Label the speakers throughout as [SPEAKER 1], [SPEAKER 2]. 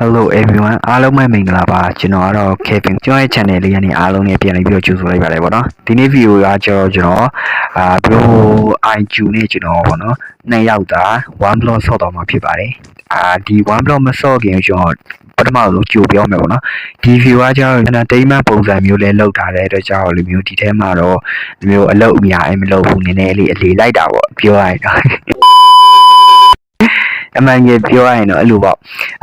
[SPEAKER 1] Hello everyone အားလုံးပဲမင်္ဂလာပါကျွန်တော်ကတော့ Kevin ကျွန်တော်ရဲ့ channel လေးကနေအားလုံးနဲ့ပြန်လည်ပြီးတော့ကြိုဆိုလိုက်ပါတယ်ဗောနော်ဒီနေ့ video ကကျွန်တော်ကျွန်တော်အာ Pro IQ နဲ့ကျွန်တော်ဗောနော်နှစ်ယောက်သာ1 block ဆော့တော့မှာဖြစ်ပါတယ်အာဒီ1 block မဆော့ခင်ကျွန်တော်ပထမဆုံးကြိုပြောမယ်ဗောနော်ဒီ view ကကျွန်တော် entertainment ပုံစံမျိုးလေးလောက်ထားတဲ့အတွက်ကြောင့်လူမျိုးဒီထဲမှာတော့ဒီမျိုးအလုပ်အများအဲ့မလုပ်ဘူးနည်းနည်းလေးအလေလိုက်တာဗောပြောရရင်တော့ အမှန်ကြီးပြောရရင်တော့အဲ့လိုပေါ့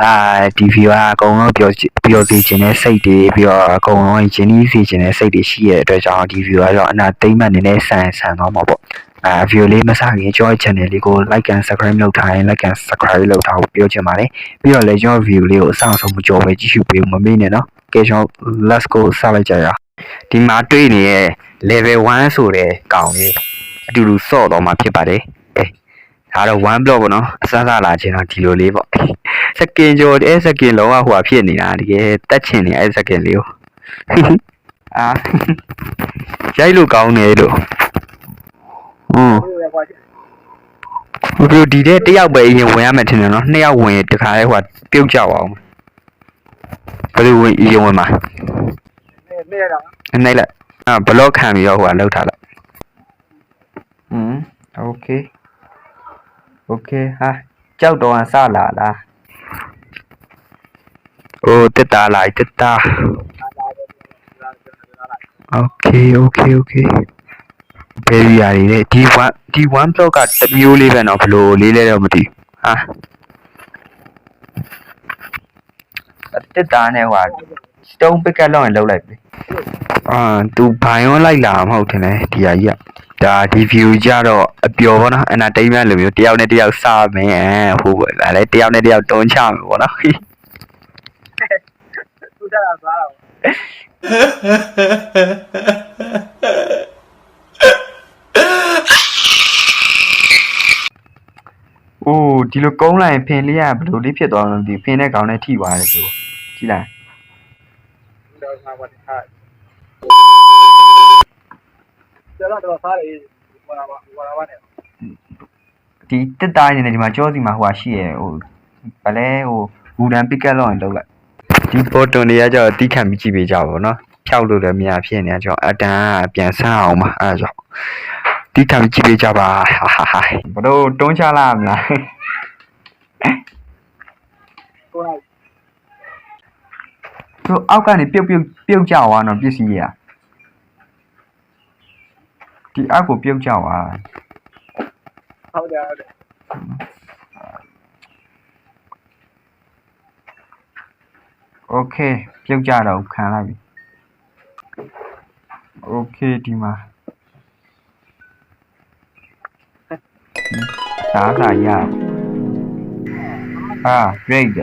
[SPEAKER 1] အာဒီဗီကအကုန်လုံးပြောပြောစီခြင်းတဲ့စိတ်တွေပြီးတော့အကုန်လုံးရင်းနှီးစီခြင်းတဲ့စိတ်တွေရှိရတဲ့အတွက်ကြောင့်ဒီဗီကတော့အနာသိမ့်မှနည်းနည်းဆန်ဆန်သွားမှာပေါ့အာဗီဒီယိုလေးမစခင်ကျွန်တော် channel လေးကို like and subscribe လုပ်ထားရင် like and subscribe လုပ်ထားဖို့ပြောချင်ပါတယ်ပြီးတော့လည်းကျွန်တော် view လေးကိုအဆောင်ဆုံးမကြော်ပဲကြည့်ရှုပေးမမေ့နဲ့နော်ကဲကျွန်တော် let's go စလိုက်ကြရအောင်ဒီမှာတွေ့နေတဲ့ level 1ဆိုတဲ့ကောင်လေးအတူတူစော့တော့မှာဖြစ်ပါတယ် ဒါတော့1 block ပေါ့နော်အစစလာခြင်းတော့ဒီလိုလေးပေါ့စကင်ကျော်အဲစကင်လုံးဝဟိုဖြစ်နေတာတကယ်တက်ချင်နေအဲစကင်လေးကိုအာရိုက်လို့ကောင်းတယ်လို့ဟွန်းဘယ်လိုဒီတဲ့တယောက်ပဲအရင်ဝင်ရမယ်ထင်တယ်နော်နှစ်ယောက်ဝင်တခါလဲဟိုပြုတ်ကြအောင်ဘယ်လိုဝင်အရင်ဝင်မှာ
[SPEAKER 2] နေရတာ
[SPEAKER 1] နိုင်လိုက်အာဘလော့ခံပြီးတော့ဟိုကလောက်ထားလိုက်ဟွန်းโอเค โอเคဟာကြောက်တော့ဆလာလားโอ้တက်တာလိုက်တက်တာโอเคโอเคโอเคဘယ်ရီယာတွေလဲဒီ1ဒီ1 block ကတစ်မျိုးလေးပဲเนาะဘလို့လေးလဲတော့မသိဘူးဟာတက်တာနဲ့ဟို stone pick up လောက်ရင်လောက်လိုက်ပြီအာသူဘိုင်ရောလိုက်လာမှာမဟုတ်ထင်တယ်ဒီဟာကြီးက ဒါဒီ view ကြတော့အပျော်ပေါ့နော် entertainment လိုမျိုးတယောက်နဲ့တယောက်စမင်းအဲဟိုဒါလည်းတယောက်နဲ့တယောက်တွန်းချမယ်ပေါ့နော်
[SPEAKER 2] သူတက်တာသွားတော့
[SPEAKER 1] အိုးဒီလိုကုန်းလိုက်ရင်ဖင်လေးကဘယ်လိုလေးဖြစ်သွားမှန်းမသိဘူးဖင်နဲ့ကောင်နဲ့ထိသွားတယ်ဆိုကြည့်လိုက်
[SPEAKER 2] တော့ငါပါထားကျတော့တော့စားတယ်ဟိုလာပါဟိုလာပါနဲ့
[SPEAKER 1] ဒီတက်တာနေတယ်ဒီမှာကြောစီမှာဟိုဟာရှိရဟိုဗလဲဟိုဂူဒန်ပစ်ကတ်လောက်ရင်လောက်လိုက်ဒီပေါ်တွန်တွေကကြောတီးခံပြီးကြည့်ပေးကြပါဘောနော်ဖြောက်လို့လည်းမရဖြစ်နေကြအောင်အတန်းကပြန်ဆန်းအောင်ပါအဲဒါကြောင့်တီးခံပြီးကြည့်ပေးကြပါဟာဟာဟာဘလို့တွန်းချလာမလား
[SPEAKER 2] ကိုလိုက်
[SPEAKER 1] သူအောက်ကနေပြုတ်ပြုတ်ပြုတ်ကြသွားတော့ပစ္စည်းရ ဒီအောက်ကိုပြုတ်ကြသွား
[SPEAKER 2] ဟုတ်တယ်ဟုတ်တယ်
[SPEAKER 1] โอเคပြုတ်ကြတော့ခံလိုက်ပြီโอเคဒီမှာစားစာရအာ great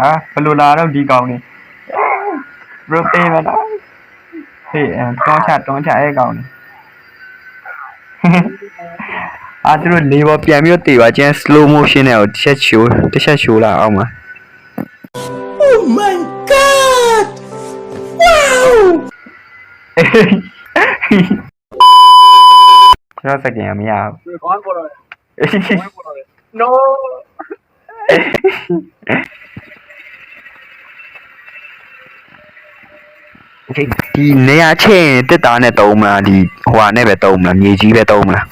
[SPEAKER 1] အာဘယ်လိုလာတော့ဒီကောင်နေဘရိုတေးမလားဟေးအဲတွန်းချတွန်းချအဲကောင်နေ အာသူတို့လေးပေါ်ပြန်ပြီးတော့တေပါကျန် slow motion နဲ့ကိုတစ်ချက်ရှိုးတစ်ချက်ရှိုးလာအောင်ပါ
[SPEAKER 3] Oh my god! Wow!
[SPEAKER 1] ကျွန်တော်စကင်မရဘူး
[SPEAKER 2] ဒီကောင်းပေါ်တော့ပေါ်တော့ no
[SPEAKER 1] ဒီနေရာချင်းတက်တာနဲ့တုံးမလားဒီဟိုဟာနဲ့ပဲတုံးမလားမြေကြီးပဲတုံးမလား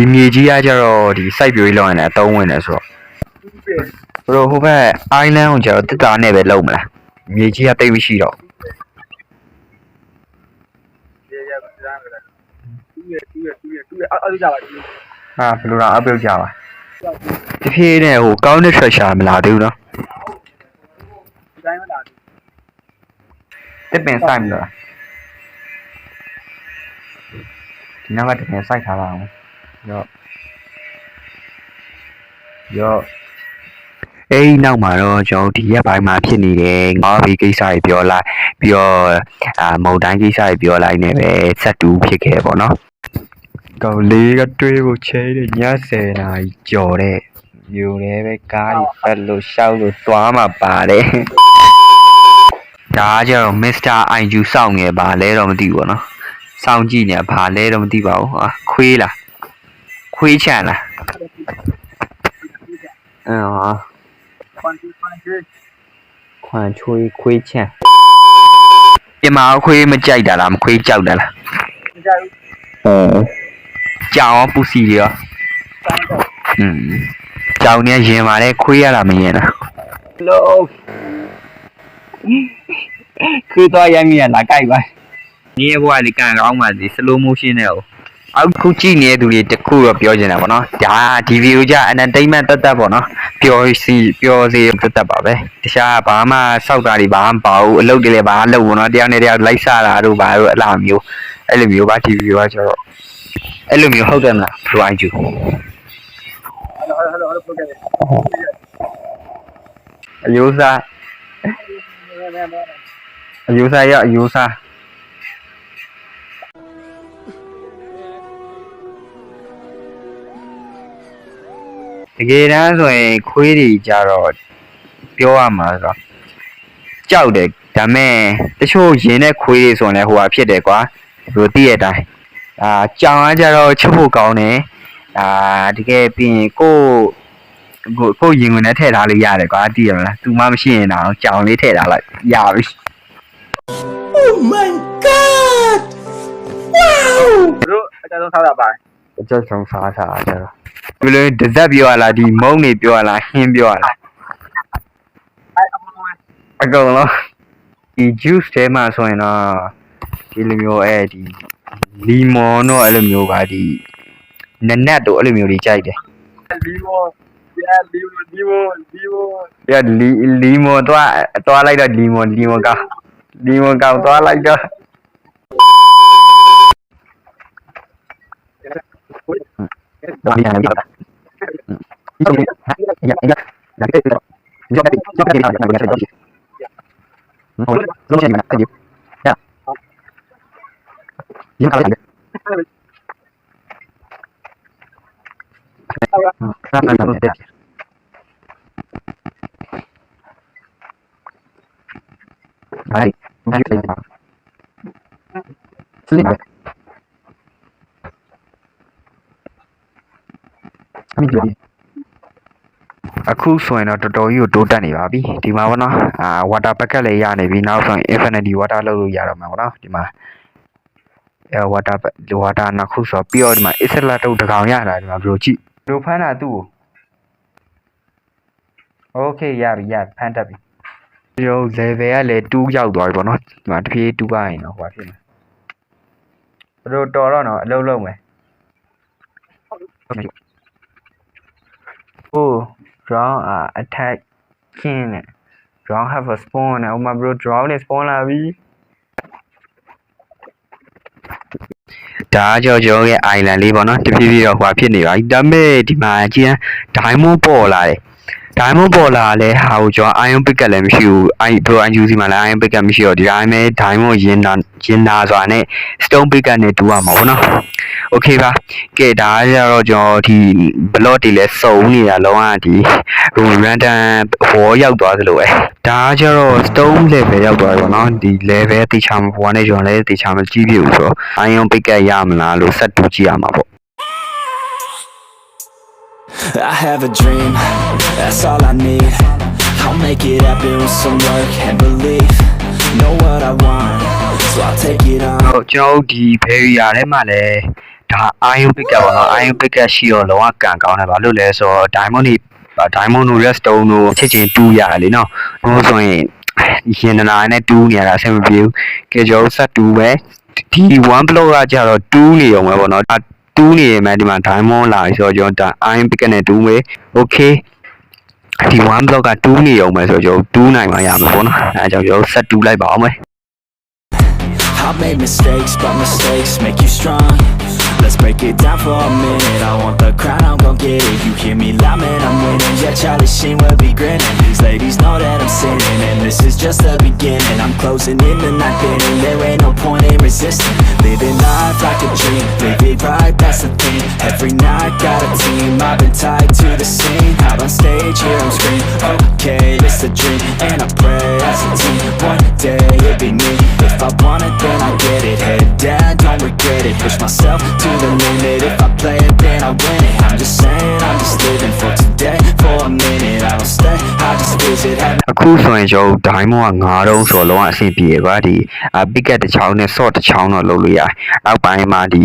[SPEAKER 1] ဒီမြေကြီးကကြတော့ဒီ site ပြိုးလောက်ရင်လည်းအတုံးဝင်တယ်ဆိုတော့
[SPEAKER 2] သူ့ပြေ
[SPEAKER 1] ဘရိုဟိုဘက် island ကိုကြတော့တက်တာနဲ့ပဲလုံးမလားမြေကြီးကတိတ်မရှိတော့
[SPEAKER 2] ရရစမ်းကြတယ်သူ့ရဲ့သူ့ရဲ့သူ့ရဲ့သူ့ရဲ့အဲ့ဒီကြပါဒီ
[SPEAKER 1] ဟာဘယ်လိုတော့အပြုတ်ကြပါတဖြည်းနဲ့ဟိုကောင်းတဲ့ treasure မလာသေးဘူးနော်
[SPEAKER 2] ဒီတိုင်းမလာဘူး
[SPEAKER 1] တစ်ပင်ဆိုင်မလားဒီနောက်ကတစ်ပင်ဆိုင်ထားပါအောင် ရော့ရော့အဲ့ဒီနောက်မှာတော့ကျွန်တော်ဒီရက်ပိုင်းမှာဖြစ်နေတဲ့ငေါ်ဘီကိစ္စတွေပြောလိုက်ပြီးတော့အာမုန်တိုင်းကိစ္စတွေပြောလိုက်နေပဲဆက်တူဖြစ်ခဲ့ပေါ့နော်ကောင်လေးကတွေးဖို့ချဲတဲ့ည10နာရီကြော်တဲ့မျိုးလည်းပဲကားကြီးပတ်လို့ရှောက်လို့သွားမှာပါတယ်ဒါကကြတော့ Mr. IU စောင့်ငယ်ပါလဲတော့မသိဘူးပေါ့နော်စောင့်ကြည့်နေဘာလဲတော့မသိပါဘူးဟာခွေးလား ခွေးချန်လားအဲဟာ
[SPEAKER 2] ဖန်တီဖန်တီ
[SPEAKER 1] ခွန်ချွေးခွေးချမ်းဒီမှာခွေးမကြိုက်တာလားမခွေးကြောက်တာလား
[SPEAKER 2] မကြိုက်ဘူး
[SPEAKER 1] ဟောကြောင်ရောပူစီရော
[SPEAKER 2] စမ်းတော့
[SPEAKER 1] อืมကြောင်နေရင်ပါလေခွေးရတာမရင်လားလုံးခွေးတော့ရမ်းမြင်လာကြိုက်ပါဒီဘွားလေးကန်ကောင်းပါသေး slow motion နဲ့ဟို အခုကြည့်နေတဲ့သူတွေတခုတော့ပြောချင်တာပေါ့နော်ဒါဒီဗီဒီယိုကြ entertainment တက်တက်ပေါ့နော်ပျော်စီပျော်စီတက်တက်ပါပဲတခြားဘာမှစောက်တာတွေဘာမှမပါဘူးအလုပ်တွေလည်းဘာမှလုပ်ဘူးနော်တရားနဲ့တရားလိုက်စားတာတို့ဘာတို့အလားမျိုးအဲ့လိုမျိုးပါဒီဗီဒီယိုကကျတော့အဲ့လိုမျိုးဟုတ်တယ်မလား Pro IQ
[SPEAKER 2] ဟယ်လိုဟယ်လိုဟယ်လိုပို့ခဲ့တယ်
[SPEAKER 1] အယိုးစား
[SPEAKER 2] မဲမဲမဲ
[SPEAKER 1] အယိုးစားရအယိုးစား တကယ်တမ်းဆိုရင်ခွေးတွေကြတော့ပြောရမှာဆိုတော့ကြောက်တယ်ဒါမဲ့တချို့ရင်တဲ့ခွေးတွေဆိုရင်လည်းဟိုဟာဖြစ်တယ်ကွာဒီလိုသိရတဲ့အတိုင်းအာကြောင်ကကြတော့ချုပ်ဖို့ကောင်းတယ်အာတကယ်ပြီးရင်ကိုယ့်ကိုကိုယ်ရင်ဝင်နဲ့ထည့်ထားလို့ရတယ်ကွာသိရမလားသူမှမရှိရင်တော့ကြောင်လေးထည့်ထားလိုက်ရပြီ
[SPEAKER 3] Oh my god! Wow!
[SPEAKER 2] တို့အကြဆုံးထားတာပါ
[SPEAKER 1] အကျဆုံးစားစားကြတော့ဒီလိုဒဇက်ပြောရလားဒီမုံနေပြောရလားဟင်းပြောရလား
[SPEAKER 2] အဲအမောင်း
[SPEAKER 1] အကုန်လုံးဒီ juice ထဲမှာဆိုရင်တော့ဒီလိုမျိုးအဲဒီလီမွန်တော့အဲ့လိုမျိုးပါဒီနနက်တို့အဲ့လိုမျိုးတွေကြိုက်တယ်
[SPEAKER 2] လီဝိုပြလီဝိုလီဝိုလီဝို
[SPEAKER 1] ပြလီလီမွန်တော့သွားလိုက်တော့လီမွန်လီမွန်ကောင်းလီမွန်ကောင်းသွားလိုက်တော့တော့ဒီနေ့ပြောတာဒီလိုဟာရရဒါကိစ္စတော့ ကြောက်တယ်ကြောက်တယ်အဲ့ဒါကိုဆက်တော့ဟုတ်လုံးချင်မှာတကယ်ရရင်းကားတယ်အဲ့ဒါတော့တက်ဟိုင်ဘာလို့လဲစလိ မ့်အမိကြည့်အခုဆိုရင်တော့တော်တော်ကြီးကိုတိုးတက်နေပါပြီဒီမှာဘောနော်အာ water bucket လည်းရနေပြီနောက်ဆိုရင် infinity water လောက်လို့ရတော့မှာဘောနော်ဒီမှာအဲ water water နှစ်ခုဆိုပြီးတော့ဒီမှာ isla တုတ်တစ်ကောင်ရတာဒီမှာဘယ်လိုကြည့်ဘယ်လိုဖမ်းတာသူ့ကို okay ရပြီရပြီဖမ်းတတ်ပြီဒီလို level ကလည်း2ရောက်သွားပြီပေါ့နော်ဒီမှာတစ်ပြေး2ပါရင်တော့ဟိုပါဖြစ်မယ်ဘယ်လိုတော်တော့နော်အလုံးလုံးမယ် Oh, draw uh, attack king နဲ့ draw have a spawn နဲ့ဥမာ bro draw နဲ့ spawn လာပြီဒါကြောကြောရဲ့ island လေးပေါ့နော်တဖြည်းဖြည်းတော့ဟွာဖြစ်နေပါပြီဒါပေမဲ့ဒီမှာကြည့်ရင် diamond ပေါ်လာတယ် diamond ပေါ်လာလဲဟာကိုကျွန်တော် iron pick လည်းမရှိဘူး i pro use မှာလည်း iron pick မရှိတော့ဒီတိုင်းပဲ diamond ရင်းနာရင်းနာစွာနဲ့ stone pick နဲ့တူရမှာပေါ့နော် okay ပါကဲဒါကြတော့ကျွန်တော်ဒီ block တွေလည်းစုံနေတာလုံးဝဒီ random ဟောရောက်သွားသလိုပဲဒါကြတော့ stone level ရောက်သွားပြီပေါ့နော်ဒီ level တေချာမပေါ်နဲ့ကျွန်တော်လည်းတေချာမကြည့်ပြဘူးဆိုတော့ iron pick ရမလားလို့ဆက်တူကြည့်ရမှာပေါ့
[SPEAKER 4] I have a dream, that's all I need. I'll make it happen with some work and belief. Know what I want, so I'll take it on.
[SPEAKER 1] တော့ကျွန်တော်တို့ဒီ barrier ထဲမှာလည်းဒါ iron pick ပေါ့နော် iron pick ရှိတော့လုံးဝကန်ကောင်းတယ်ဘာလို့လဲဆိုတော့ diamond တွေ diamond တို့ redstone တို့ချက်ချင်းတူးရတယ်လေနော်ဟိုဆိုရင်ရင်နနာနဲ့တူးနေရတာအဆင်မပြေဘူးကဲကျွန်တော်ဆက်တူးပဲဒီ1 block ကကြတော့တူးနေရုံပဲပေါ့နော်ဒါ တူးနေရင်မှဒီမှာ diamond လာပြီဆိုတော့ကျွန်တော်ဒါ iron pick နဲ့တူးမယ် okay ဒီ1 block ကတူးနေရုံပဲဆိုတော့ကျွန်တော်တူးနိုင်မှာရမှာပေါ့နော်အဲဒါကြောင့်ကျွန်တော်ဆက်တူးလိုက်ပါအောင်မယ်
[SPEAKER 4] I've made mistakes, but mistakes make you strong. Let's break it down for a minute. I want the crown, I'm gon' get it. You hear me loud, man, I'm winning. Yeah, Charlie Sheen will be grinning. These ladies know that I'm sinning, and this is just the beginning. I'm closing in the night inning. There ain't no point in resisting. Living life like a dream, live it right, that's the thing. Every night got a team, I've been tied to the scene. Out on stage, here I'm screaming. Okay, it's a dream, and I pray as a team. One day it'll be me. If I want it, then I get it. Head down, don't regret it. Push myself to the limit. If I play it, then I win it. I'm just saying, I'm just living for today, for a a minute, I don't stay, I just visit Have
[SPEAKER 1] အခုဆိုရင်ကျွန်တော်ဒိုင်းမောက9တုံးဆိုတော့လုံးဝအဆင်ပြေကွာဒီအပစ်ကတ်တစ်ချောင်းနဲ့ short တစ်ချောင်းတော့လုပ်လို့ရတယ်နောက်ပိုင်းမှာဒီ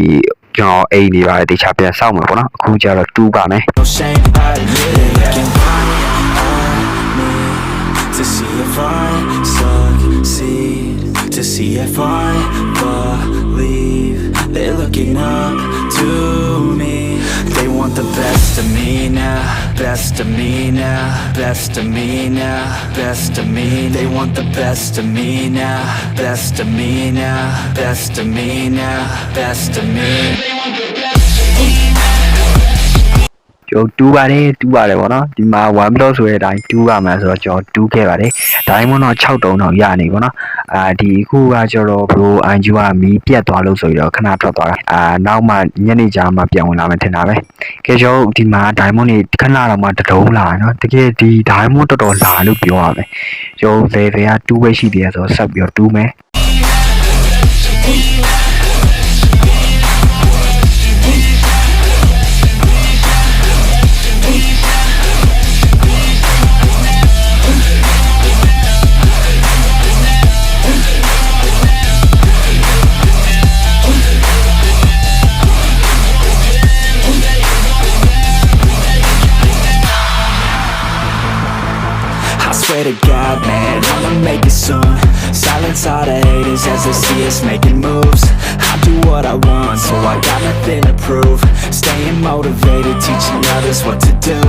[SPEAKER 1] ကျွန်တော်အိမ်နေပါတယ်တခြားပြန်စောင့်မယ်ပေါ့နော်အခုကျတော့တူးပါမယ်
[SPEAKER 4] no shame, I admit it Looking right at me To see if I succeed To see if I believe They're looking up to me. They want the best of me now Best of me now Best of me now Best of me. They want the best of me now Best of me now Best of me now Best of me
[SPEAKER 1] ကျွန်တော်တူးပါတယ်တူးပါတယ်ဗောနော်ဒီမှာ1 block ဆိုတဲ့အတိုင်းတူးရမှာဆိုတော့ကျွန်တော်တူးခဲ့ပါတယ်ဒိုင်းမွန်းတော့6တုံးတော့ရနေဗောနော်အာဒီအခုကကျတော့ bro အန်ဂျူကမီးပြတ်သွားလို့ဆိုပြီးတော့ခဏထွက်သွားတာအာနောက်မှညနေကြာမှပြန်ဝင်လာမယ်ထင်တာပဲကဲကျွန်တော်ဒီမှာဒိုင်းမွန်းနေခဏတော့မှတတုံးလာနော်တကယ်ဒီဒိုင်းမွန်းတော်တော်လာလို့ပြောရမယ်ကျွန်တော် level က2ပဲရှိသေးတယ်ဆိုတော့ဆက်ပြီးတော့တူးမယ်
[SPEAKER 4] swear to God, man, I'ma make it soon Silence all the haters as they see us making moves I do what I want, so I got nothing to prove Staying motivated, teaching others what to do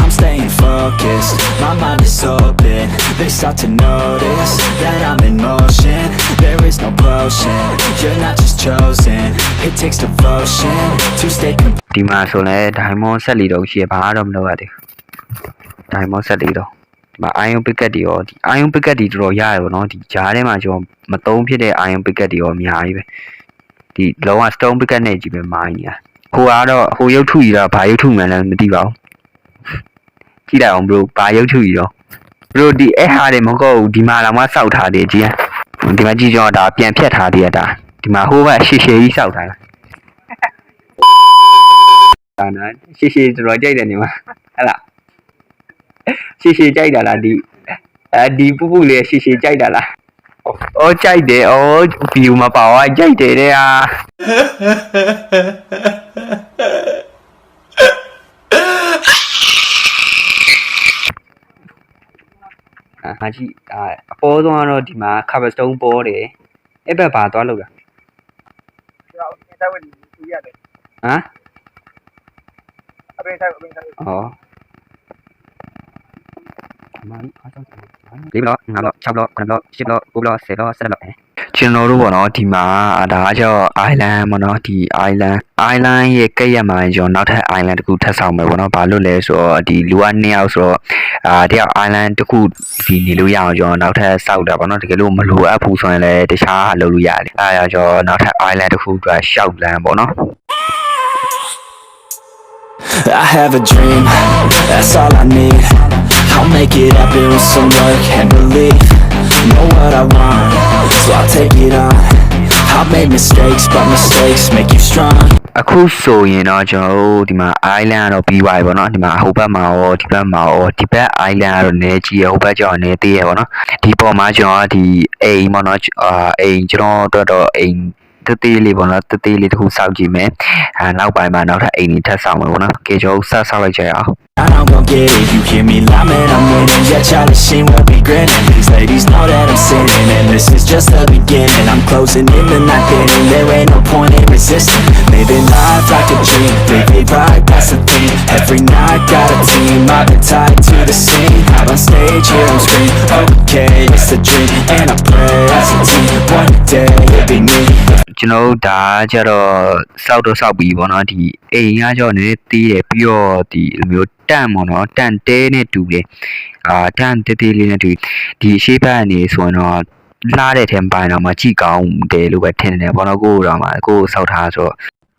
[SPEAKER 4] I'm staying focused, my mind is open They start to notice that I'm in motion There is no potion, you're not just chosen It takes devotion to stay composed
[SPEAKER 1] ဒီမှာဆိုလဲဒိုင်မွန်ဆက်လီတော့ရှိရဘာတော့မလုပ်ရသေးဘူးဒိုင်မွန်ဆက်လီတော့ ဒီမှာ iron picket တွေရောဒီ iron picket တွေတော်တော်ရရပါတော့ဒီဂျားထဲမှာကျွန်တော်မသုံးဖြစ်တဲ့ iron picket တွေရောအများကြီးပဲဒီလုံးဝ stone picket နဲ့ကြီးပဲမိုင်းနေတာဟိုကတော့ဟိုရုပ်ထုကြီးတော့ဘာရုပ်ထုမှန်းလည်းမသိပါဘူးကြည့်လိုက်အောင် bro ဘာရုပ်ထုကြီးတော့ bro ဒီအဲ့ဟာတွေမဟုတ်ဘူးဒီမှာလာမှစောက်ထားတယ်ကြီးဒီမှာကြည့်ကြတော့ဒါပြန်ဖြတ်ထားသေးရတာဒီမှာဟိုဘက်ရှေ့ရှေ့ကြီးစောက်ထားတာဒါနာရှေ့ရှေ့တော်တော်ကြိုက်တယ်ညီမဟဲ့လား ရှေ့ရှေ့ကြိုက်တာလားဒီအဲဒီပူပူလေးရှေ့ရှေ့ကြိုက်တာလားအော်ကြိုက်တယ်အော်ဗီယူမပါဝါကြိုက်တယ်တဲ့ဟာအာဟာကြီးအာအပေါ်ဆုံးကတော့ဒီမှာ cover stone ပေါ်တယ်အဲ့ဘက်ဘာသွားလို့လဲ
[SPEAKER 2] ကျွန်တော်အင်းဆိုင်ဝင်သူရတယ်
[SPEAKER 1] ဟမ်
[SPEAKER 2] အပင်းဆိုင်အပင်းဆိုင်
[SPEAKER 1] ဩမာ လီအားကြောင့်လေးဘလော့ငါဘလော့6ဘလော့9ဘလော့10ဘလော့9ဘလော့10ဘလော့11ဘလော့ကျွန်တော်တို့ပေါ့နော်ဒီမှာဒါကကြောင့် island ပေါ့နော်ဒီ island island ရဲ့ကဲ့ရက်မှာကျွန်တော်နောက်ထပ် island တစ်ခုထပ်ဆောင်မယ်ပေါ့နော်ဘာလို့လဲဆိုတော့ဒီလူက2ယောက်ဆိုတော့အာတယောက် island တစ်ခုဒီနေလို့ရအောင်ကျွန်တော်နောက်ထပ်စောက်တာပေါ့နော်တကယ်လို့မလိုအပ်ဘူးဆိုရင်လည်းတခြားလုပ်လို့ရတယ်အဲဒါကြောင့်ကျွန်တော်နောက်ထပ် island တစ်ခုအတွက်ရှောက်လန်းပေါ့နော်
[SPEAKER 4] I have a dream, that's all I need I'll make it happen with some work and belief Know what I want, so I'll take it on I've made mistakes, but mistakes make you strong
[SPEAKER 1] အခုဆိုရင်တော့ကျွန်တော်တို့ဒီမှာ island ကတော့ပြီးသွားပြီပေါ့နော်ဒီမှာဟိုဘက်မှာရောဒီဘက်မှာရောဒီဘက် island ကတော့နည်းကြီးရဟိုဘက်ကျတော့နည်းသေးရပေါ့နော်ဒီပေါ်မှာကျွန်တော်ကဒီအိမ်ပေါ့နော်အာအိမ်ကျွန်တော်တို့တော့အိမ်တသေးလေးပေါ့နော်တသေးလေးတစ်ခုစောက်ကြည့်မယ်အဲနောက်ပိုင်းမှာနောက်ထပ်အိမ်ကြီးထပ်ဆောင်မယ်ပေါ့နော်ကဲကျွန်တော်ဆက်ဆောက်လိုက်ကြရအောင်
[SPEAKER 4] And I'm gon' get it, you hear me loud, man, I'm winning Yeah, Charlie Sheen will be grinning These ladies know that I'm sinning And this is just the beginning I'm closing in the night inning There ain't no point in resisting Living life like a dream Live it right, that's the thing Every night, got a team I've been tied to the scene Out on stage, hear them scream Okay, it's a dream And I pray as a team One day, it'll be me
[SPEAKER 1] ကျွန်တော်တို့ဒါကြတော့စောက်တော့စောက်ပြီးပေါ့နော်ဒီအိမ်ကကြောနည်းနည်းသေးတယ်ပြီးတော့ဒီလိုမျိုးတန့်ပေါ့နော်တန့်တဲနဲ့တူတယ်အာတန့်တဲတဲလေးနဲ့တူဒီရှေးဘက်ကနေဆိုရင်တော့လာတဲ့ထဲမှာတော့မှကြည့်ကောင်းတယ်လို့ပဲထင်တယ်ပေါ့နော်ကိုတော့မှကိုစောက်ထားဆိုတော့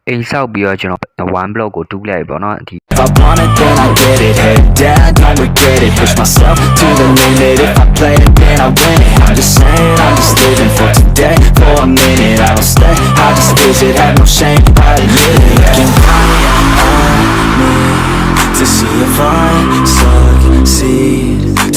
[SPEAKER 1] အိမ်စောက်ပြီးတော့ကျွန်တော်1 block ကိုတူးလိုက်ပေါ့နော်ဒီ
[SPEAKER 4] If I want it, then I get it Head down, don't regret it Push myself to the limit If I play it, then I win it I'm just saying, I'm just living for today For a minute, I don't stay I just visit, have no shame I admit it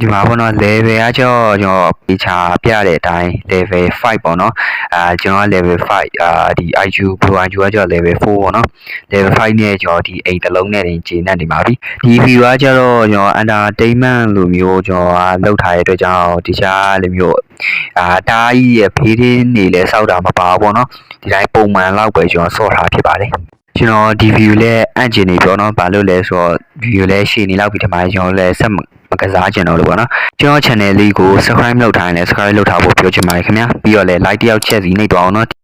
[SPEAKER 1] ဒီမှာပေါ့နော် level ကကျတော့ကျွန်တော်ပေချာပြတဲ့အတိုင်း level 5ပေါ့နော်အာကျွန်တော်က level 5အာဒီ IQ Pro IQ ကကျတော့ level 4ပေါ့နော် level 5နဲ့ကျွန်တော်ဒီအိမ်တစ်လုံးနဲ့တင်ကျေနပ်နေပါပြီဒီ view ကကျတော့ကျွန်တော် entertainment လိုမျိုးကျွန်တော်ကလောက်ထားတဲ့အတွက်ကြောင့်တခြားလိုမျိုးအာတားကြီးရဲ့ဖေးသေးနေလဲစောက်တာမပါဘူးပေါ့နော်ဒီတိုင်းပုံမှန်လောက်ပဲကျွန်တော်ဆော့ထားဖြစ်ပါတယ်ကျွန်တော်ဒီ view လဲအန့်ကျင်နေပြောနော်ဘာလို့လဲဆိုတော့ view လဲရှည်နေလောက်ပြီဒီမှာကျွန်တော်လဲဆက် မမကစားကျင်တော့လို့ပေါ့နော်ကျွန်တော် channel လေးကို subscribe လုပ်ထားရင်လည်း subscribe လုပ်ထားဖို့ပြောချင်ပါတယ်ခင်ဗျာပြီးတော့လဲ like တစ်ယောက်ချက်စီနှိပ်သွားအောင်နော်